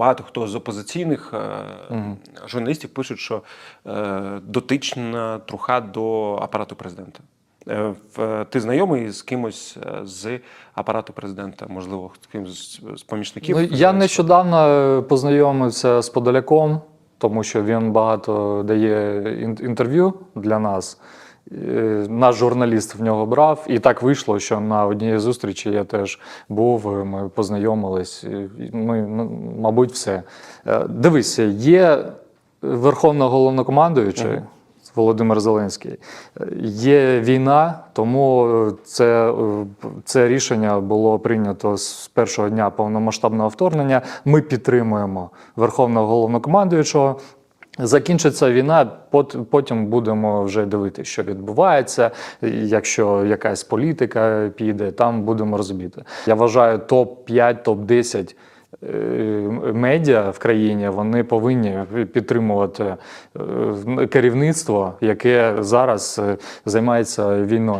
багато хто з опозиційних Мгм. журналістів пишуть, що е, дотична труха до апарату президента. Е, Ти знайомий з кимось з апарату президента, можливо, з кимось з помічників? Ну, я нещодавно познайомився з Подоляком, тому що він багато дає інтерв'ю для нас. Е, Наш журналіст в нього брав, і так вийшло, що на одній зустрічі я теж був. е, Ми познайомились. Ми, ну, мабуть, все. Е, Дивися, є верховна головнокомандуючий. Володимир Зеленський. Е, Є війна, тому е, це, е, це рішення було прийнято з першого дня повномасштабного вторгнення. Ми підтримуємо Верховного головнокомандуючого. Закінчиться війна, пот- потім будемо вже дивитися, що відбувається. Якщо якась політика піде, там будемо розуміти. Я вважаю, топ 5 топ 10 е, медіа в країні вони повинні підтримувати е, керівництво, яке зараз е, займається війною.